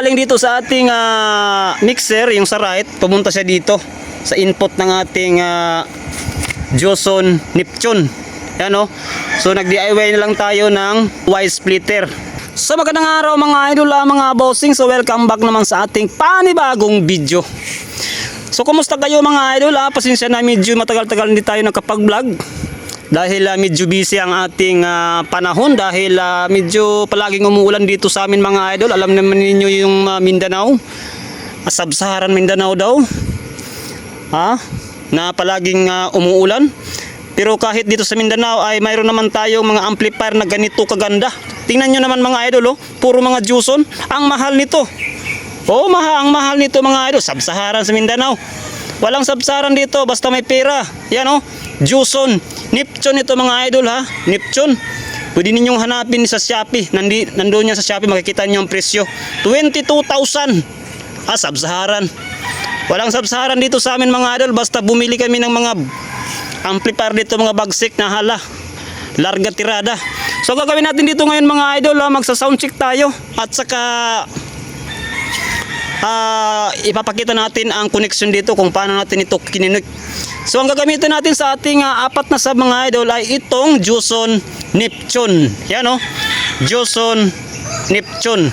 galing dito sa ating ah, mixer, yung sa right, pumunta siya dito sa input ng ating uh, Joson Neptune. Yan o. So nag-DIY na lang tayo ng Y splitter. So magandang araw mga idol, ah, mga bossing. So welcome back naman sa ating panibagong video. So kumusta kayo mga idol? Ah? Pasensya na medyo matagal-tagal hindi tayo nakapag-vlog. Dahil ah, medyo busy ang ating ah, panahon dahil ah, medyo palaging umuulan dito sa amin mga idol. Alam naman ninyo yung ah, Mindanao. Ah, Sub-Saharan Mindanao daw. Ha? Na palaging ah, umuulan. Pero kahit dito sa Mindanao ay mayroon naman tayong mga amplifier na ganito kaganda. Tingnan nyo naman mga idol, oh, puro mga Juson. Ang mahal nito. Oh, maha, ang mahal nito mga idol. Sub-Saharan sa Mindanao. Walang sabsaran dito, basta may pera. Yan oh, Juson. Neptune ito mga idol ha. Neptune. Pwede ninyong hanapin sa Shopee. Nandi, nandoon yan sa Shopee, makikita niyo ang presyo. 22,000. Ah, Sub-Saharan. Walang Sub-Saharan dito sa amin mga idol. Basta bumili kami ng mga amplifier dito, mga bagsik na hala. Larga tirada. So gagawin natin dito ngayon mga idol, ha, magsa soundcheck tayo at saka ah ipapakita natin ang connection dito kung paano natin ito kininik. So ang gagamitin natin sa ating ah, apat na sub mga idol ay itong Juson Neptune. Yan o. Juson Neptune.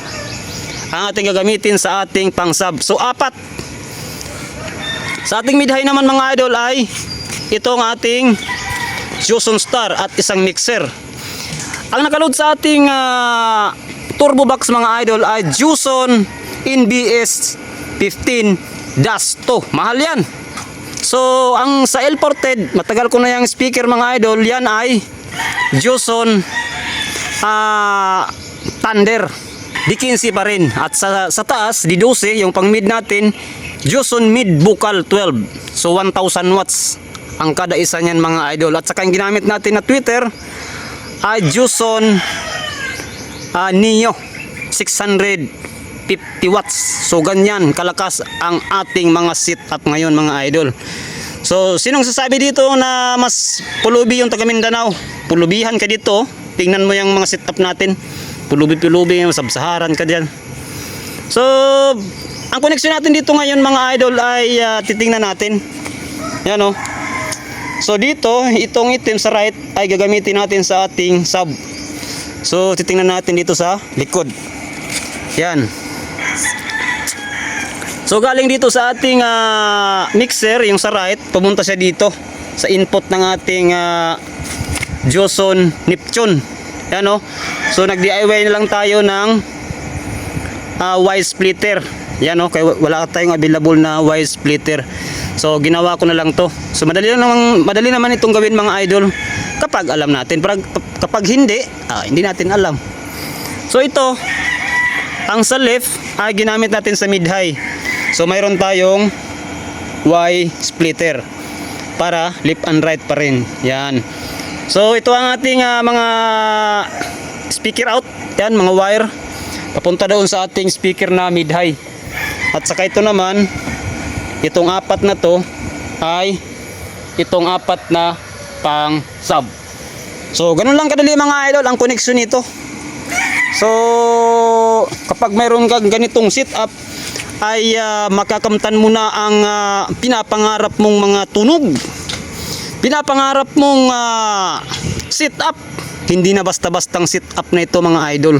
Ang ating gagamitin sa ating pang sub. So apat. Sa ating mid-high naman mga idol ay itong ating Juson Star at isang mixer. Ang nakaload sa ating ah, turbo box mga idol ay Juson NBS 15 Dash 2. Mahal yan. So, ang sa L-ported, matagal ko na yung speaker mga idol, yan ay Juson ah, Thunder. Di 15 pa rin. At sa, sa taas, di 12, yung pang mid natin, Juson Mid Vocal 12. So, 1,000 watts ang kada isa niyan mga idol. At saka yung ginamit natin na Twitter, ay Juson ah, Neo 650 watts. So ganyan kalakas ang ating mga setup ngayon mga idol. So sinong sasabi dito na mas pulubi yung taga Mindanao? Pulubihan ka dito. Tingnan mo yung mga setup natin. Pulubi-pulubi sabsaharan ka diyan. So ang connection natin dito ngayon mga idol ay ah, titingnan natin. Yan oh. So dito, itong item sa right ay gagamitin natin sa ating sub. So titingnan natin dito sa likod. Yan. So galing dito sa ating ah, mixer, yung sa right, pumunta siya dito sa input ng ating uh, Joson Neptune. Yan oh. So nag-DIY na lang tayo ng uh, Y splitter. Yan oh, kaya wala tayong available na Y splitter. So ginawa ko na lang to. So madali lang naman, madali naman itong gawin mga idol kapag alam natin. Pero kapag hindi, ah, hindi natin alam. So ito, ang sa left ay ginamit natin sa mid-high. So mayroon tayong Y splitter para left and right pa rin. Yan. So ito ang ating ah, mga speaker out. Yan, mga wire. Papunta doon sa ating speaker na mid-high. At saka ito naman, itong apat na to ay itong apat na pang sub. So ganun lang kadali mga idol ang connection nito. So kapag mayroon kang ganitong setup ay ah, makakamtan mo na ang ah, pinapangarap mong mga tunog. Pinapangarap mong ah, setup. Hindi na basta-bastang setup na ito mga idol.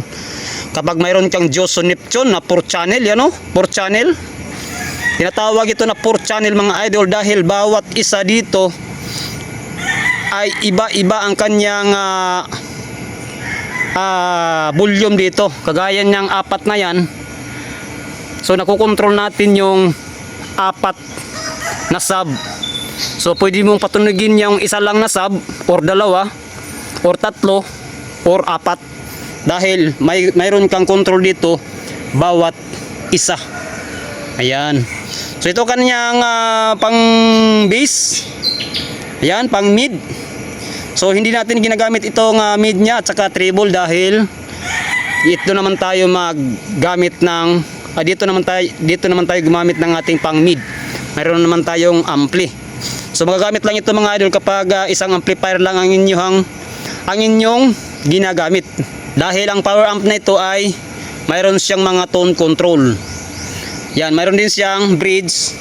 Kapag mayroon kang Joson Neptune na 4 channel, yan o, 4 channel. Tinatawag ito na 4 channel mga idol dahil bawat isa dito ay iba-iba ang kanyang ah, ah, volume dito. Kagaya niyang apat na yan. So nakokontrol natin yung apat na sub. So pwede mong patunugin yung isa lang na sub or dalawa or tatlo or apat dahil may mayroon kang control dito bawat isa. Ayan. So ito kanyang ah, pang base. Ayan, pang mid. So hindi natin ginagamit itong uh, mid niya at saka treble dahil dito naman tayo maggamit ng ah, dito naman tayo dito naman tayo gumamit ng ating pang mid. Mayroon naman tayong ampli. So magagamit lang ito mga idol kapag ah, isang amplifier lang ang inyong ang inyong ginagamit. Dahil ang power amp na ito ay mayroon siyang mga tone control. Yan, mayroon din siyang bridge,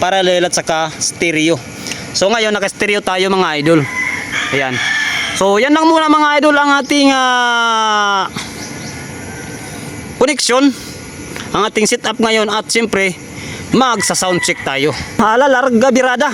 parallel at saka stereo. So ngayon naka-stereo tayo mga idol. Ayan. So yan lang muna mga idol ang ating ah, connection ang ating setup ngayon at siyempre magsa sound check tayo. Hala, larga birada.